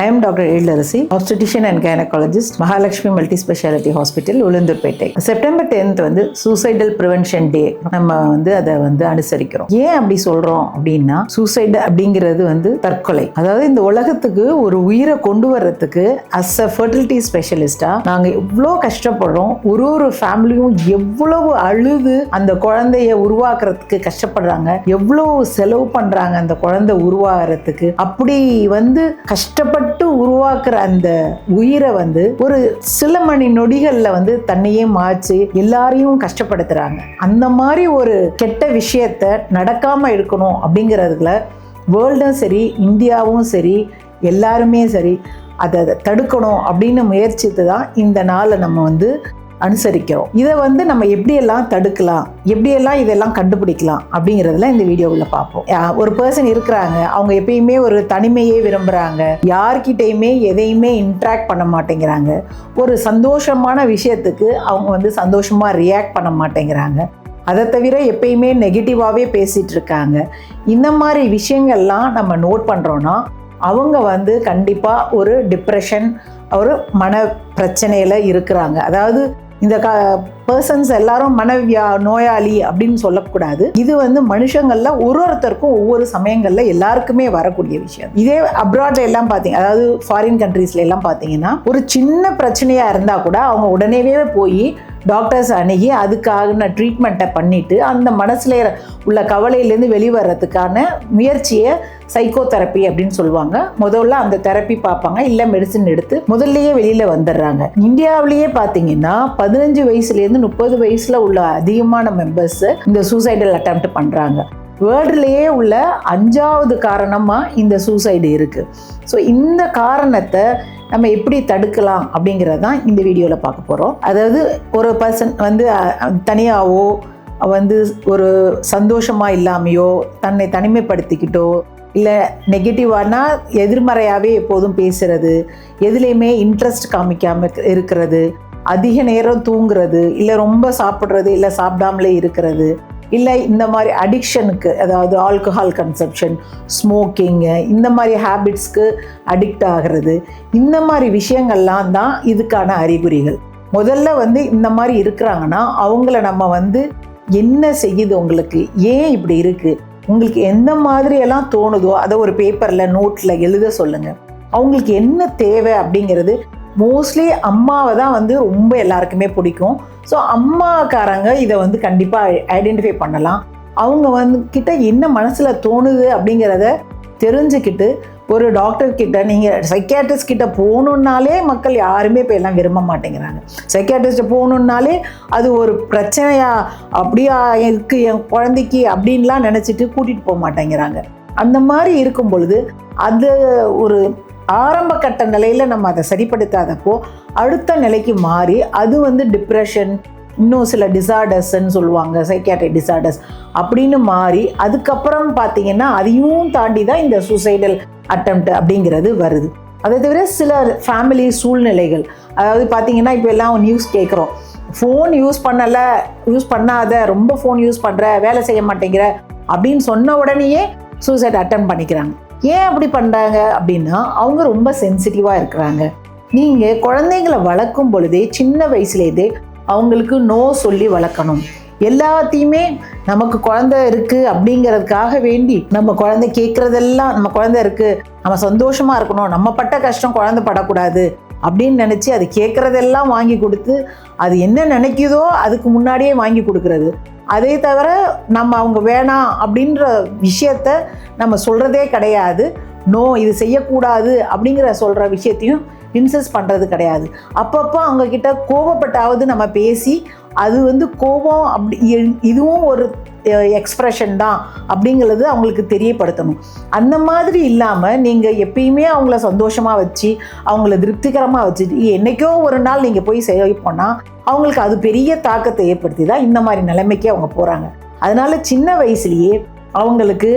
I am doctor Ezhilarasi obstetrician and gynaecologist Mahalakshmi multi speciality hospital Ulundurpet September tenth வந்து suicidal prevention day நம்ம வந்து அதை வந்து அனுசரிக்கிறோம். ஏன் அப்படி சொல்றோம் அப்படின்னா சூசைடு அப்படிங்கிறது வந்து தற்கொலை. அதாவது இந்த உலகத்துக்கு ஒரு உயிரை கொண்டு வர்றதுக்கு அஸ் அ ஃபர்டிலிட்டி ஸ்பெஷலிஸ்டா நாங்கள் எவ்வளோ கஷ்டப்படுறோம். ஒரு ஒரு ஃபேமிலியும் எவ்வளவு அழுது அந்த குழந்தைய உருவாக்குறதுக்கு கஷ்டப்படுறாங்க. எவ்வளோ செலவு பண்றாங்க அந்த குழந்தை உருவாகிறதுக்கு. அப்படி வந்து கஷ்டப்பட்டு உருவாக்குற அந்த உயிரை வந்து ஒரு சில மணி நொடிகளில் வந்து தன்னையே மாச்சு எல்லாரையும் கஷ்டப்படுத்துகிறாங்க அந்த மாதிரி ஒரு கெட்ட விஷயத்த நடக்காமல் இருக்கணும் அப்படிங்கிறதுல வேர்ல்டும் சரி இந்தியாவும் சரி எல்லாருமே சரி அதை தடுக்கணும் அப்படின்னு முயற்சித்து தான் இந்த நாளை நம்ம வந்து அனுசரிக்கிறோம். இதை வந்து நம்ம எப்படியெல்லாம் தடுக்கலாம்? எப்படியெல்லாம் இதெல்லாம் கண்டுபிடிக்கலாம்? அப்படிங்கிறதுல இந்த வீடியோவில் பார்ப்போம். ஒரு பர்சன் இருக்கிறாங்க. அவங்க எப்பயுமே ஒரு தனிமையே விரும்புகிறாங்க யார்கிட்டையுமே எதையுமே இன்ட்ராக்ட் பண்ண மாட்டேங்கிறாங்க. ஒரு சந்தோஷமான விஷயத்துக்கு அவங்க வந்து சந்தோஷமாக ரியாக்ட் பண்ண மாட்டேங்கிறாங்க. அதை தவிர எப்பயுமே நெகட்டிவாகவே பேசிகிட்டு இருக்காங்க. இந்த மாதிரி விஷயங்கள்லாம் நம்ம நோட் பண்ணுறோன்னா அவங்க வந்து கண்டிப்பாக ஒரு டிப்ரெஷன் ஒரு மன பிரச்சனையில் இருக்கிறாங்க. அதாவது இந்த க பர்சன்ஸ் எல்லாரும் மனவியா நோயாளி அப்படின்னு சொல்லக்கூடாது. இது வந்து மனுஷங்களில் ஒரு ஒருத்தருக்கும் ஒவ்வொரு சமயங்களில் எல்லாருக்குமே வரக்கூடிய விஷயம். இதே அப்ராட்ல எல்லாம் பார்த்தீங்க அதாவது ஃபாரின் கண்ட்ரீஸ்ல எல்லாம் பார்த்தீங்கன்னா ஒரு சின்ன பிரச்சனையாக இருந்தால் கூட அவங்க உடனேவே போய் டாக்டர்ஸ் அணுகி அதுக்கான ட்ரீட்மெண்ட்டை பண்ணிட்டு அந்த மனசில் உள்ள கவலையிலேருந்து வெளிவரத்துக்கான முயற்சியை சைக்கோ தெரப்பி அப்படின்னு சொல்லுவாங்க. முதல்ல அந்த தெரப்பி பார்ப்பாங்க. இல்லை மெடிசன் எடுத்து முதல்லயே வெளியில் வந்துடுறாங்க. இந்தியாவிலேயே பார்த்தீங்கன்னா பதினஞ்சு வயசுலேருந்து முப்பது வயசில் உள்ள அதிகமான மெம்பர்ஸ் இந்த சூசைடல் அட்டம் பண்ணுறாங்க வேர்ல்டுலேயே உள்ள அஞ்சாவது காரணமாக இந்த சூசைடு இருக்குது ஸோ இந்த காரணத்தை நம்ம எப்படி தடுக்கலாம் அப்படிங்கிறது தான் இந்த வீடியோவில் பார்க்க போகிறோம் அதாவது ஒரு பர்சன் வந்து தனியாகவோ வந்து ஒரு சந்தோஷமாக இல்லாமையோ தன்னை தனிமைப்படுத்திக்கிட்டோ இல்லை நெகட்டிவானா எதிர்மறையாகவே எப்போதும் பேசுகிறது எதுலேயுமே இன்ட்ரெஸ்ட் காமிக்காமல் இருக்கிறது அதிக நேரம் தூங்குறது இல்லை ரொம்ப சாப்பிட்றது இல்லை சாப்பிடாமலே இருக்கிறது இல்லை இந்த மாதிரி அடிக்ஷனுக்கு அதாவது ஆல்கஹால் கன்சப்ஷன் ஸ்மோக்கிங்கு இந்த மாதிரி ஹேபிட்ஸ்க்கு அடிக்ட் ஆகிறது இந்த மாதிரி விஷயங்கள்லாம் தான் இதுக்கான அறிகுறிகள். முதல்ல வந்து இந்த மாதிரி இருக்கிறாங்கன்னா அவங்கள நம்ம வந்து என்ன செய்யுது உங்களுக்கு? ஏன் இப்படி இருக்குது உங்களுக்கு எந்த மாதிரியெல்லாம் தோணுதோ அதை ஒரு பேப்பரில் நோட்டில் எழுத சொல்லுங்கள் அவங்களுக்கு என்ன தேவை அப்படிங்கிறது மோஸ்ட்லி அம்மாவை தான் வந்து ரொம்ப எல்லாருக்குமே பிடிக்கும். ஸோ அம்மாக்காரங்க இதை வந்து கண்டிப்பாக ஐடென்டிஃபை பண்ணலாம். அவங்க வந்து கிட்ட என்ன மனசில் தோணுது அப்படிங்கிறத தெரிஞ்சுக்கிட்டு ஒரு டாக்டர் கிட்ட நீங்கள் சைக்கியாட்ரிஸ்ட் கிட்ட போகணுன்னாலே மக்கள் யாருமே இப்போ எல்லாம் விரும்ப மாட்டேங்கிறாங்க. சைக்கியாட்டிஸ்ட்டு போகணுன்னாலே அது ஒரு பிரச்சனையா அப்படியா இருக்குது என் குழந்தைக்கு அப்படின்லாம் நினச்சிட்டு கூட்டிகிட்டு போக மாட்டேங்கிறாங்க. அந்த மாதிரி இருக்கும் பொழுது அது ஒரு ஆரம்ப கட்ட நிலையில் நம்ம அதை சரிப்படுத்தாதப்போ அடுத்த நிலைக்கு மாறி அது வந்து டிப்ரெஷன் இன்னும் சில டிசார்டர்ஸ்ன்னு சொல்லுவாங்க சைக்கியாட்ரிக் டிசார்டர்ஸ் அப்படின்னு மாறி அதுக்கப்புறம் பார்த்தீங்கன்னா அதையும் தாண்டி தான் இந்த சூசைடல் அட்டம்ப்ட் அப்படிங்கிறது வருது. அதை தவிர சில ஃபேமிலி சூழ்நிலைகள் அதாவது பார்த்தீங்கன்னா இப்போ எல்லாம் நியூஸ் கேட்குறோம். ஃபோன் யூஸ் பண்ணலை யூஸ் பண்ணாத ரொம்ப ஃபோன் யூஸ் பண்ணுற வேலை செய்ய மாட்டேங்கிற அப்படின்னு சொன்ன உடனேயே சூசைட் அட்டம் பண்ணிக்கிறாங்க. ஏன் அப்படி பண்ணுறாங்க அப்படின்னா அவங்க ரொம்ப சென்சிட்டிவாக இருக்கிறாங்க. நீங்கள் குழந்தைங்களை வளர்க்கும் பொழுதே சின்ன வயசுலேருந்தே அவங்களுக்கு நோ சொல்லி வளர்க்கணும். எல்லாத்தையுமே நமக்கு குழந்தை இருக்குது அப்படிங்கிறதுக்காக வேண்டி நம்ம குழந்தை கேட்குறதெல்லாம் நம்ம குழந்தை இருக்குது நம்ம சந்தோஷமாக இருக்கணும் நம்ம பட்ட கஷ்டம் குழந்தை படக்கூடாது. அப்படின்னு நினச்சி அது கேட்குறதெல்லாம் வாங்கி கொடுத்து அது என்ன நினைக்குதோ அதுக்கு முன்னாடியே வாங்கி கொடுக்குறது. அதே தவிர நம்ம அவங்க வேணாம் அப்படின்ற விஷயத்த நம்ம சொல்கிறதே கிடையாது. நோ இது செய்யக்கூடாது அப்படிங்கிற சொல்கிற விஷயத்தையும் இன்சஸ் பண்ணுறது கிடையாது. அப்பப்போ அவங்கக்கிட்ட கோபப்பட்டாவது நம்ம பேசி அது வந்து கோபம் அப்படி இதுவும் ஒரு எக்ஸ்ப்ரெஷன் தான் அப்படிங்கிறது அவங்களுக்கு தெரியப்படுத்தணும். அந்த மாதிரி இல்லாமல் நீங்கள் எப்பயுமே அவங்கள சந்தோஷமாக வச்சு அவங்கள திருப்திகரமாக வச்சுட்டு என்னைக்கோ ஒரு நாள் நீங்கள் போய் செய்ய போனால் அவங்களுக்கு அது பெரிய தாக்கத்தை ஏற்படுத்தி தான் இந்த மாதிரி நிலைமைக்கு அவங்க போகிறாங்க அதனால் சின்ன வயசுலேயே அவங்களுக்கு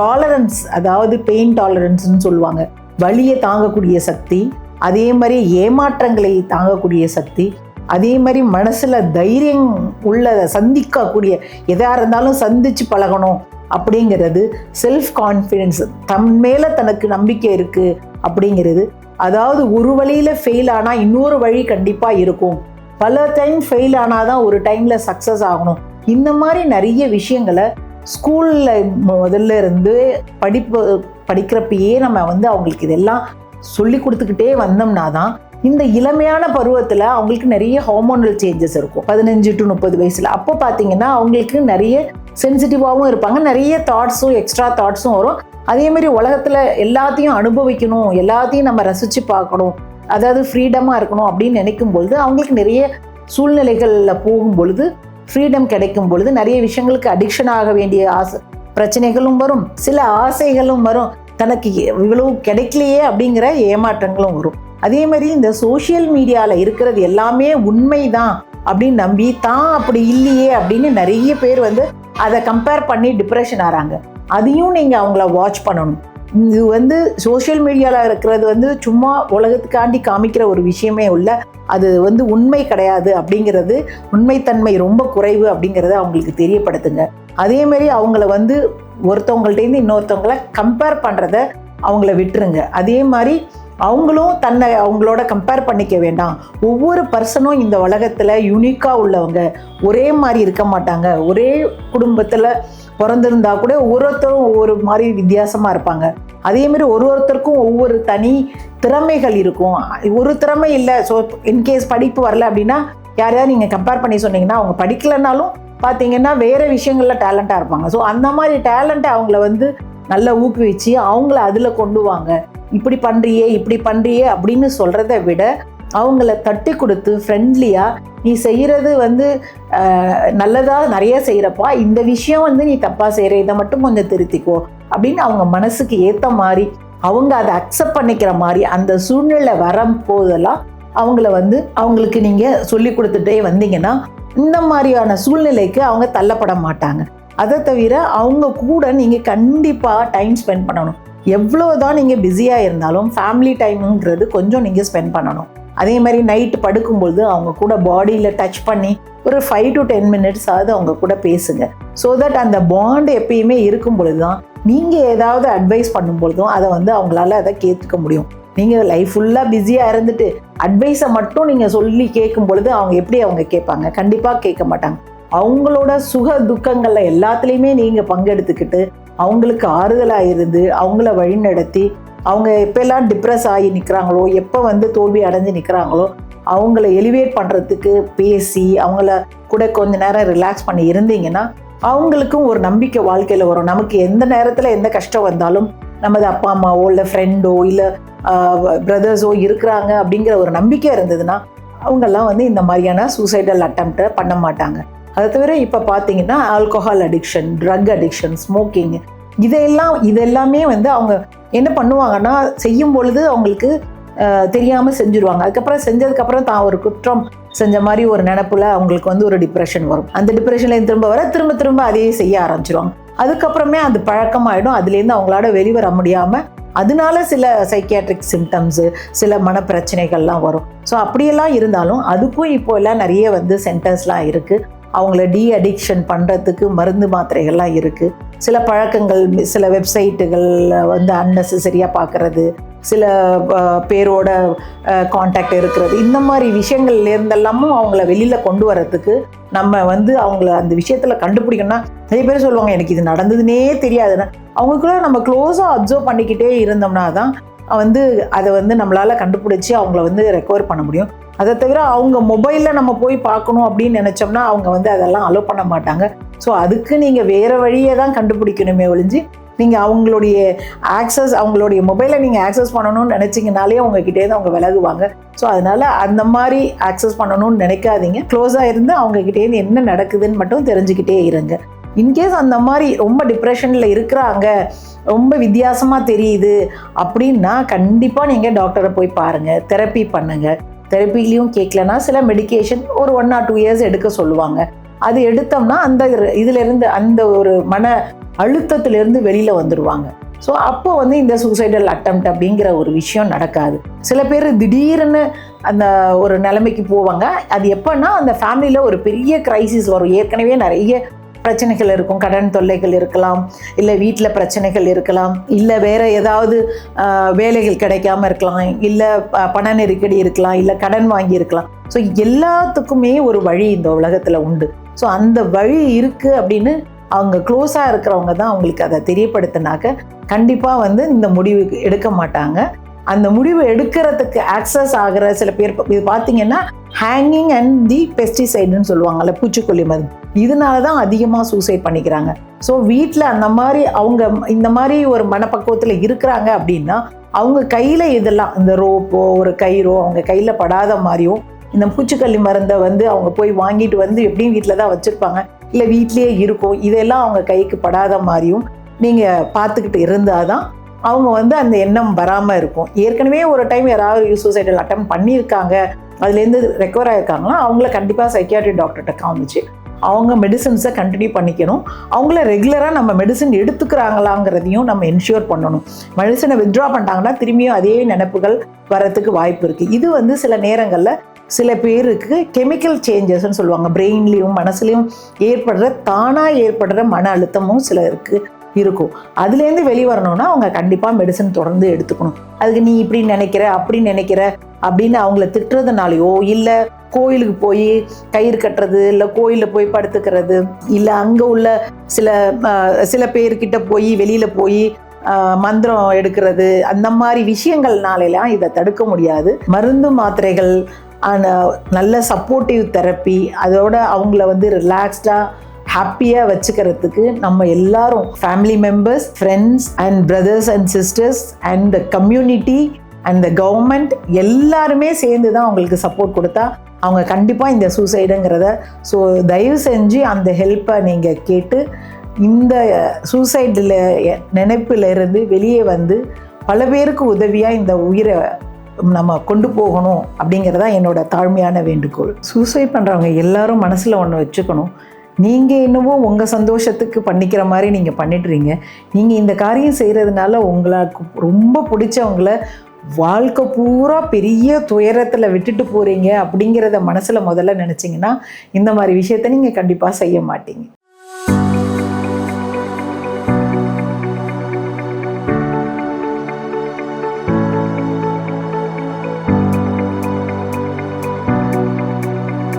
டாலரன்ஸ் அதாவது பெயின் டாலரன்ஸ்னு சொல்லுவாங்க. வலியை தாங்கக்கூடிய சக்தி அதே மாதிரி ஏமாற்றங்களை தாங்கக்கூடிய சக்தி அதே மாதிரி மனசில் தைரியம் உள்ள சந்திக்கக்கூடிய எதாக இருந்தாலும் சந்தித்து பழகணும் அப்படிங்கிறது செல்ஃப் கான்ஃபிடென்ஸ் தன் மேலே தனக்கு நம்பிக்கை இருக்குது அப்படிங்கிறது. அதாவது ஒரு வழியில் ஃபெயில் ஆனால் இன்னொரு வழி கண்டிப்பாக இருக்கும். பல டைம் ஃபெயில் ஆனால் தான் ஒரு டைமில் சக்ஸஸ் ஆகணும். இந்த மாதிரி நிறைய விஷயங்களை ஸ்கூலில் முதல்ல இருந்து படிப்பு படிக்கிறப்பயே நம்ம வந்து அவங்களுக்கு இதெல்லாம் சொல்லி கொடுத்துக்கிட்டே வந்தோம்னா தான் இந்த இளமையான பருவத்தில் அவங்களுக்கு நிறைய ஹார்மோனல் சேஞ்சஸ் இருக்கும். பதினஞ்சு டு முப்பது வயசில். அப்போ பார்த்தீங்கன்னா அவங்களுக்கு நிறைய சென்சிட்டிவாகவும் இருப்பாங்க. நிறைய தாட்ஸும் எக்ஸ்ட்ரா தாட்ஸும் வரும். அதேமாதிரி உலகத்தில் எல்லாத்தையும் அனுபவிக்கணும் எல்லாத்தையும் நம்ம ரசித்து பார்க்கணும். அதாவது ஃப்ரீடமாக இருக்கணும் அப்படின்னு நினைக்கும் பொழுது அவங்களுக்கு நிறைய சூழ்நிலைகளில் போகும் பொழுது ஃப்ரீடம் கிடைக்கும் பொழுது நிறைய விஷயங்களுக்கு அடிக்ஷன் ஆக வேண்டிய ஆசை பிரச்சனைகளும் வரும். சில ஆசைகளும் வரும். தனக்கு இவ்வளவு கிடைக்கலையே அப்படிங்கிற ஏமாற்றங்களும் வரும். அதே மாதிரி இந்த சோஷியல் மீடியாவில் இருக்கிறது எல்லாமே உண்மைதான் அப்படின்னு நம்பி தான் அப்படி இல்லையே அப்படின்னு நிறைய பேர் வந்து அதை கம்பேர் பண்ணி டிப்ரெஷன் ஆகிறாங்க அதையும் நீங்கள் அவங்கள வாட்ச் பண்ணணும். இது வந்து சோஷியல் மீடியாவில் இருக்கிறது வந்து சும்மா உலகத்துக்காண்டி காமிக்கிற ஒரு விஷயமே உள்ள அது வந்து உண்மை கிடையாது அப்படிங்கிறது உண்மைத்தன்மை ரொம்ப குறைவு அப்படிங்கிறத அவங்களுக்கு தெரியப்படுத்துங்க. அதேமாரி அவங்கள வந்து ஒருத்தவங்கள்ட்டேருந்து இன்னொருத்தவங்கள கம்பேர் பண்ணுறத அவங்கள விட்டுருங்க. அதே மாதிரி அவங்களும் தன்னை அவங்களோட கம்பேர் பண்ணிக்க வேண்டாம். ஒவ்வொரு பர்சனும் இந்த உலகத்தில் யூனிக்காக உள்ளவங்க. ஒரே மாதிரி இருக்க மாட்டாங்க. ஒரே குடும்பத்தில் பிறந்திருந்தா கூட ஒவ்வொருத்தரும் ஒவ்வொரு மாதிரி வித்தியாசமாக இருப்பாங்க. அதேமாரி ஒரு ஒருத்தருக்கும் ஒவ்வொரு தனி திறமைகள் இருக்கும். ஒரு திறமை இல்லை. ஸோ இன்கேஸ் படிப்பு வரல அப்படின்னா யாரையாவது நீங்கள் கம்பேர் பண்ணி சொன்னீங்கன்னா அவங்க படிக்கலைன்னாலும் பார்த்தீங்கன்னா வேறு விஷயங்களில் டேலண்ட்டாக இருப்பாங்க. ஸோ அந்த மாதிரி டேலண்ட்டை அவங்கள வந்து நல்லா ஊக்குவிச்சு அவங்கள அதில் கொண்டு வாங்க. இப்படி பண்ணுறியே இப்படி பண்ணுறியே அப்படின்னு சொல்கிறத விட அவங்கள தட்டி கொடுத்து ஃப்ரெண்ட்லியாக நீ செய்கிறது வந்து நல்லதாக நிறைய செய்கிறப்பா இந்த விஷயம் வந்து நீ தப்பாக செய்கிற இதை மட்டும் கொஞ்சம் திருத்திக்கோ அப்படின்னு அவங்க மனசுக்கு ஏற்ற மாதிரி அவங்க அதை அக்செப்ட் பண்ணிக்கிற மாதிரி அந்த சூழ்நிலை வரும் போதெல்லாம் அவங்கள வந்து அவங்களுக்கு நீங்கள் சொல்லி கொடுத்துட்டே வந்தீங்கன்னா இந்த மாதிரியான சூழ்நிலைக்கு அவங்க தள்ளப்பட மாட்டாங்க. அதை தவிர அவங்க கூட நீங்கள் கண்டிப்பாக டைம் ஸ்பெண்ட் பண்ணணும். எவ்வளோ தான் நீங்கள் பிஸியாக இருந்தாலும் ஃபேமிலி டைமுங்கிறது கொஞ்சம் நீங்கள் ஸ்பெண்ட் பண்ணணும். அதே மாதிரி நைட்டு படுக்கும்பொழுது அவங்க கூட பாடியில் டச் பண்ணி ஒரு ஃபைவ் டு டென் மினிட்ஸ் ஆகுது அவங்க கூட பேசுங்க. ஸோ தட் அந்த பாண்ட் எப்பயுமே இருக்கும் பொழுது தான் நீங்கள் ஏதாவது அட்வைஸ் பண்ணும் பொழுதும் அதை வந்து அவங்களால அதை கேட்டுக்க முடியும். நீங்கள் லைஃப் ஃபுல்லாக பிஸியாக இருந்துட்டு அட்வைஸை மட்டும் நீங்கள் சொல்லி கேட்கும் பொழுது அவங்க எப்படி அவங்க கேட்பாங்க? கண்டிப்பாக கேட்க மாட்டாங்க. அவங்களோட சுக துக்கங்களில் எல்லாத்துலேயுமே நீங்கள் பங்கெடுத்துக்கிட்டு அவங்களுக்கு ஆறுதலாக இருந்து அவங்கள வழிநடத்தி அவங்க எப்பெல்லாம் டிப்ரெஸ் ஆகி நிற்கிறாங்களோ எப்போ வந்து தோல்வி அடைஞ்சு நிற்கிறாங்களோ அவங்கள எலிவேட் பண்ணுறதுக்கு பேசி அவங்கள கூட கொஞ்ச நேரம் ரிலாக்ஸ் பண்ணி இருந்தீங்கன்னா அவங்களுக்கும் ஒரு நம்பிக்கை வாழ்க்கையில் வரும். நமக்கு எந்த நேரத்தில் எந்த கஷ்டம் வந்தாலும் நமது அப்பா அம்மாவோ இல்லை ஃப்ரெண்டோ இல்லை பிரதர்ஸோ இருக்கிறாங்க அப்படிங்கிற ஒரு நம்பிக்கை இருந்ததுன்னா அவங்கெல்லாம் வந்து இந்த மாதிரியான சூசைடல் அட்டம்ப்டை பண்ண மாட்டாங்க. அதை தவிர இப்போ பார்த்தீங்கன்னா alcohol addiction drug addiction smoking இதெல்லாம் இதெல்லாமே வந்து அவங்க என்ன பண்ணுவாங்கன்னா செய்யும் பொழுது அவங்களுக்கு தெரியாமல் செஞ்சுருவாங்க. அதுக்கப்புறம் செஞ்சதுக்கப்புறம் தான் ஒரு குற்றம் செஞ்ச மாதிரி ஒரு நினப்பில் அவங்களுக்கு வந்து ஒரு டிப்ரெஷன் வரும். அந்த டிப்ரெஷன்லேருந்து திரும்ப வர திரும்ப திரும்ப அதையே செய்ய ஆரம்பிச்சிருவாங்க. அதுக்கப்புறமே அது பழக்கமாயிடும். அதுலேருந்து அவங்களால வெளிவர முடியாமல் அதனால சில சைக்கியாட்ரிக் சிம்டம்ஸு சில மனப்பிரச்சனைகள்லாம் வரும். ஸோ அப்படியெல்லாம் இருந்தாலும் அதுக்கும் இப்போ எல்லாம் நிறைய வந்து சென்டர்ஸ்லாம் இருக்குது அவங்கள டீ அடிக்ஷன் பண்ணுறதுக்கு மருந்து மாத்திரைகள்லாம் இருக்குது சில பழக்கங்கள் சில வெப்சைட்டுகள் வந்து அன்னெசரியாக பார்க்குறது சில பேரோட காண்டாக்ட் இருக்கிறது. இந்த மாதிரி விஷயங்கள்லேருந்தெல்லாமும் அவங்கள வெளியில் கொண்டு வரத்துக்கு நம்ம வந்து அவங்கள அந்த விஷயத்தில் கண்டுபிடிக்கணும்னா நிறைய பேர் சொல்லுவாங்க எனக்கு இது நடந்ததுன்னே தெரியாதுன்னா. அவங்களுக்குள்ள நம்ம க்ளோஸாக அப்சர்வ் பண்ணிக்கிட்டே இருந்தோம்னா தான் வந்து அதை வந்து நம்மளால் கண்டுபிடிச்சி அவங்கள வந்து ரெக்கவர் பண்ண முடியும். அதை தவிர அவங்க மொபைலில் நம்ம போய் பார்க்கணும் அப்படின்னு நினச்சோம்னா அவங்க வந்து அதெல்லாம் அலோவ் பண்ண மாட்டாங்க. ஸோ அதுக்கு நீங்கள் வேறு வழியை தான் கண்டுபிடிக்கணுமே ஒழிஞ்சு நீங்கள் அவங்களுடைய ஆக்சஸ் அவங்களுடைய மொபைலை நீங்கள் ஆக்சஸ் பண்ணணும்னு நினச்சிங்கனாலே உங்ககிட்டேருந்து அவங்க விலகுவாங்க. ஸோ அதனால் அந்த மாதிரி ஆக்சஸ் பண்ணணும்னு நினைக்காதீங்க. க்ளோஸாக இருந்து அவங்ககிட்டேருந்து என்ன நடக்குதுன்னு மட்டும் தெரிஞ்சுக்கிட்டே இருங்க. இன்கேஸ் அந்த மாதிரி ரொம்ப டிப்ரெஷனில் இருக்கிறாங்க ரொம்ப வித்தியாசமாக தெரியுது அப்படின்னா கண்டிப்பாக நீங்கள் டாக்டரை போய் பாருங்கள் தெரப்பி பண்ணுங்கள் தெரப்பிலையும் கேட்கலன்னா சில மெடிக்கேஷன் ஒரு ஒன் ஆர் டூ இயர்ஸ் எடுக்க சொல்லுவாங்க. அது எடுத்தோம்னா அந்த இதிலிருந்து அந்த ஒரு மன அழுத்தத்திலிருந்து வெளியில் வந்துடுவாங்க ஸோ அப்போ வந்து இந்த சூசைடல் அட்டம் அப்படிங்கிற ஒரு விஷயம் நடக்காது. சில பேர் திடீர்னு அந்த ஒரு நிலைமைக்கு போவாங்க. அது எப்போன்னா அந்த ஃபேமிலியில் ஒரு பெரிய க்ரைசிஸ் வரும். ஏற்கனவே நிறைய பிரச்சனைகள் இருக்கும். கடன் தொல்லைகள் இருக்கலாம். இல்லை வீட்டில் பிரச்சனைகள் இருக்கலாம். இல்லை வேறு ஏதாவது வேலைகள் கிடைக்காம இருக்கலாம். இல்லை ப- பண நெருக்கடி இருக்கலாம். இல்லை கடன் வாங்கி இருக்கலாம். ஸோ எல்லாத்துக்குமே ஒரு வழி இந்த உலகத்தில் உண்டு. ஸோ அந்த வழி இருக்குது அப்படின்னு அவங்க க்ளோஸாக இருக்கிறவங்க தான் அவங்களுக்கு அதை தெரியப்படுத்தினாக்க கண்டிப்பாக வந்து இந்த முடிவு எடுக்க மாட்டாங்க. அந்த முடிவு எடுக்கிறதுக்கு ஆக்சஸ் ஆகிற சில பேர் இது பார்த்தீங்கன்னா ஹேங்கிங் அண்ட் தி பெஸ்டிசைடுன்னு சொல்லுவாங்கல்ல பூச்சிக்கொல்லி மருந்து. இதனால தான் அதிகமாக சூசைட் பண்ணிக்கிறாங்க. ஸோ வீட்டில் அந்த மாதிரி அவங்க இந்த மாதிரி ஒரு மனப்பக்குவத்தில் இருக்கிறாங்க அப்படின்னா அவங்க கையில் இதெல்லாம் இந்த ரோப்போ ஒரு கயிறோ அவங்க கையில் படாத மாதிரியும் இந்த பூச்சிக்கல்லி மருந்தை வந்து அவங்க போய் வாங்கிட்டு வந்து எப்படியும் வீட்டில் தான் வச்சுருப்பாங்க. இல்லை வீட்லேயே இருக்கும். இதெல்லாம் அவங்க கைக்கு படாத மாதிரியும் நீங்கள் பார்த்துக்கிட்டு இருந்தால் தான் அவங்க வந்து அந்த எண்ணம் வராமல் இருக்கும். ஏற்கனவே ஒரு டைம் யாராவது சூசைடல் அட்டம் பண்ணியிருக்காங்க. அதுலேருந்து ரெக்கவர் ஆகிருக்காங்கன்னா அவங்கள கண்டிப்பாக சைக்கியாட்ரி டாக்டர்கிட்ட காமிச்சு அவங்க மெடிசன்ஸை கண்டினியூ பண்ணிக்கணும். அவங்கள ரெகுலராக நம்ம மெடிசன் எடுத்துக்கிறாங்களாங்கிறதையும் நம்ம என்ஷூர் பண்ணணும். மெடிசனை வித்ட்ரா பண்ணிட்டாங்கன்னா திரும்பியும் அதே நினைப்புகள் வரத்துக்கு வாய்ப்பு இருக்குது இது வந்து சில நேரங்களில் சில பேருக்கு கெமிக்கல் சேஞ்சஸ்ன்னு சொல்லுவாங்க. பிரெயின்லேயும் மனசுலையும் ஏற்படுற தானாக ஏற்படுற மன அழுத்தமும் சிலருக்கு இருக்கும். அதுலேருந்து வெளிவரணும்னா அவங்க கண்டிப்பாக மெடிசன் தொடர்ந்து எடுத்துக்கணும். அதுக்கு நீ இப்படி நினைக்கிற அப்படி நினைக்கிற அப்படின்னு அவங்கள திட்டுறதுனாலையோ இல்லை கோயிலுக்கு போய் கயிறு கட்டுறது இல்லை கோயிலில் போய் படுத்துக்கிறது இல்லை அங்கே உள்ள சில சில பேர்கிட்ட போய் வெளியில் போய் மந்திரம் எடுக்கிறது அந்த மாதிரி விஷயங்கள்னாலெல்லாம் இதை தடுக்க முடியாது. மருந்து மாத்திரைகள் Uh, நல்ல சப்போர்ட்டிவ் தெரப்பி அதோட அவங்கள வந்து ரிலாக்ஸ்டாக ஹாப்பியாக வச்சுக்கிறதுக்கு நம்ம எல்லாரும் family members friends and brothers and sisters and the community and the government எல்லாருமே சேர்ந்து தான் அவங்களுக்கு சப்போர்ட் கொடுத்தா அவங்க கண்டிப்பாக இந்த சூசைடுங்கிறத ஸோ தயவு செஞ்சு அந்த ஹெல்ப்பை நீங்கள் கேட்டு இந்த சூசைடில் நினைப்பிலிருந்து வெளியே வந்து பல பேருக்கு உதவியாக இந்த உயிரை நம்ம கொண்டு போகணும் அப்படிங்கிறதா என்னோட தாழ்மையான வேண்டுகோள். சூசைட் பண்ணுறவங்க எல்லாரும் மனசில் ஒன்று வச்சுக்கணும். நீங்கள் என்னவோ உங்கள் சந்தோஷத்துக்கு பண்ணிக்கிற மாதிரி நீங்கள் பண்ணிடுறீங்க நீங்கள் இந்த காரியம் செய்கிறதுனால உங்களுக்கு ரொம்ப பிடிச்சவங்கள வாழ்க்கை பூரா பெரிய துயரத்தில் விட்டுட்டு போகிறீங்க அப்படிங்கிறத மனசில் முதல்ல நினச்சிங்கன்னா இந்த மாதிரி விஷயத்த நீங்கள் கண்டிப்பாக செய்ய மாட்டீங்க.